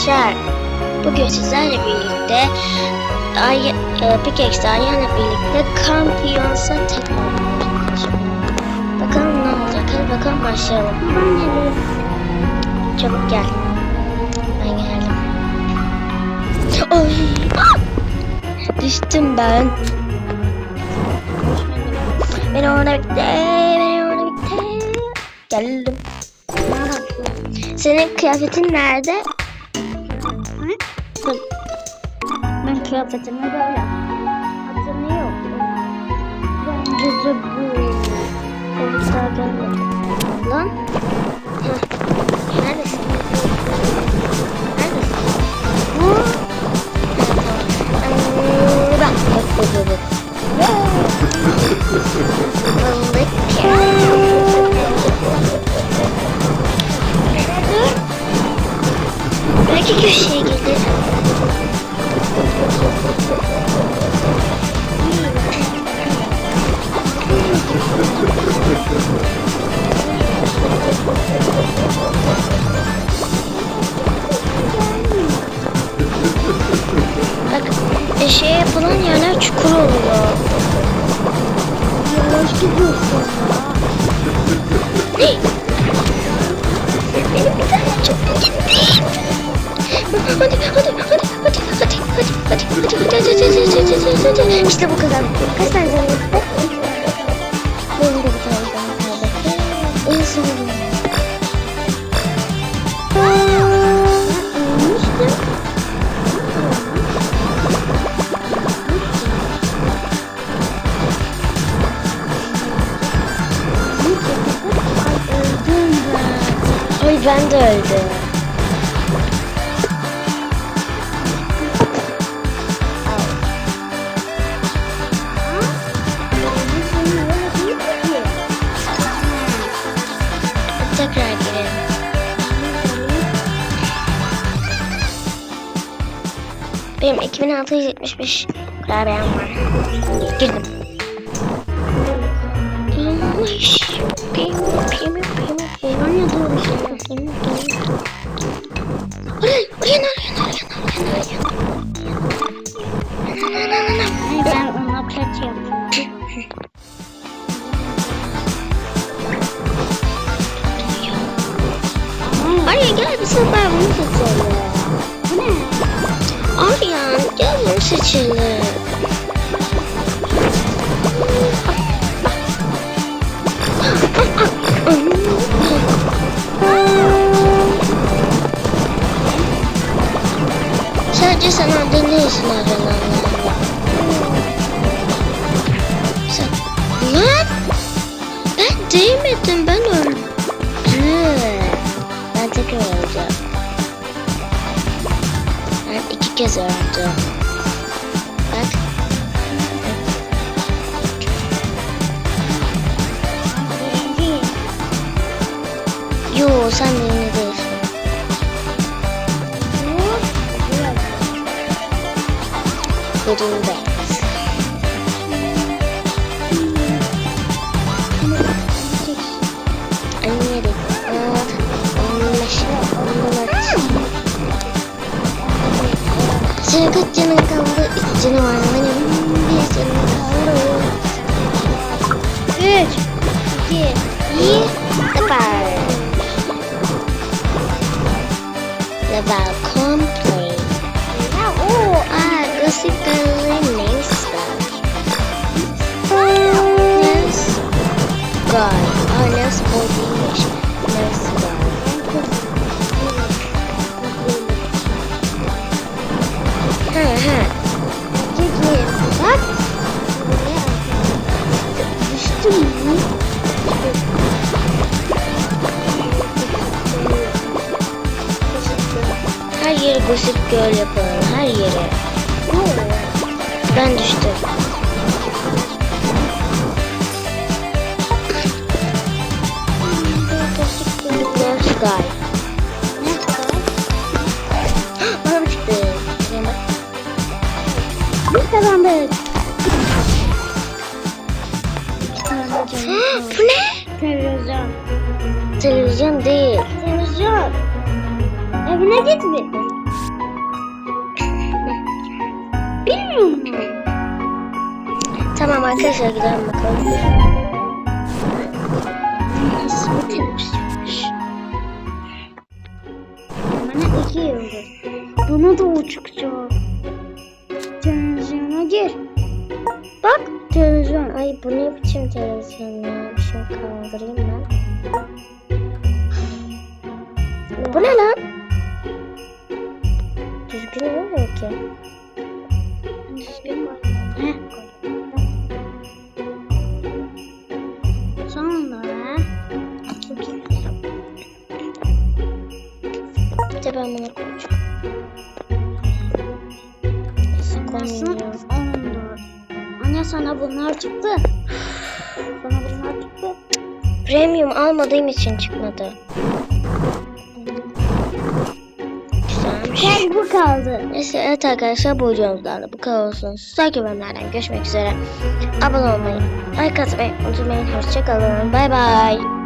arkadaşlar. Bugün sizlerle birlikte Ay, e, Pickaxe Arya'yla birlikte kampiyonsa tek oynayacağız. Bakalım ne olacak. Hadi bakalım başlayalım. Ben geliyorum. Çabuk gel. Ben geldim. Oy. Düştüm ben. Beni orada bekle. Beni orada bekle. Geldim. Senin kıyafetin nerede? Kıyafetimi böyle. Hatırlıyor. Bence de bu. Daha gelmedi. Lan. Heh. Neredesin? Bak e, şey yapılan yerler çukur oluyor. Yavaş gidiyorsun. Benim bir tane çok gitti. Hadi hadi hadi hadi hadi hadi hadi hadi hadi hadi hadi hadi hadi hadi İşte bu kadar. Kaç tane canım ben de öldüm. Tekrar girelim. Benim 2675 kurabiyem var. Girdim. Pim, pim, pim, pim, pim. Ne oluyor? Oraya. Oraya. Oraya. Oraya. Oraya. Ben ona kaç yaptım. Arya bir sefer bunu seçelim. Bu ne? Gel bunu seçelim. Sen... Lan! Ben değmedim ben öldüm. Ben tekrar öleceğim. Ben iki kez öldüm. Bak. Yo sen little bits. I'm ready. I'm gonna let you I'm gonna let you I'm gonna let you Good! Good! The bar! The bar! Yeri gossip girl yapalım. Her yere. Ben düştüm. Next guy. Bana çıktı? Biz kazandık. Bu ne? Televizyon. Televizyon değil. Televizyon. Evine gitme. mu? Tamam arkadaşlar gidelim bakalım. İsmi televizyonmuş. Bana iki yıldız. Buna da o çıkacak. Televizyona gir. Bak televizyon. Ay bu ne biçim televizyon ya? Şunu kaldırayım ben. Bu ne lan? Düzgün olmuyor ki. Bunu koyacağım. 14. Anne sana bunlar çıktı. Sana bunlar çıktı. Premium almadığım için çıkmadı. Güzelmiş. Bu kaldı. Neyse evet arkadaşlar bu videomuzdan da bu kadar olsun. Sonraki bölümlerden görüşmek üzere. Abone olmayı, like atmayı unutmayın. Hoşçakalın. Bay bay.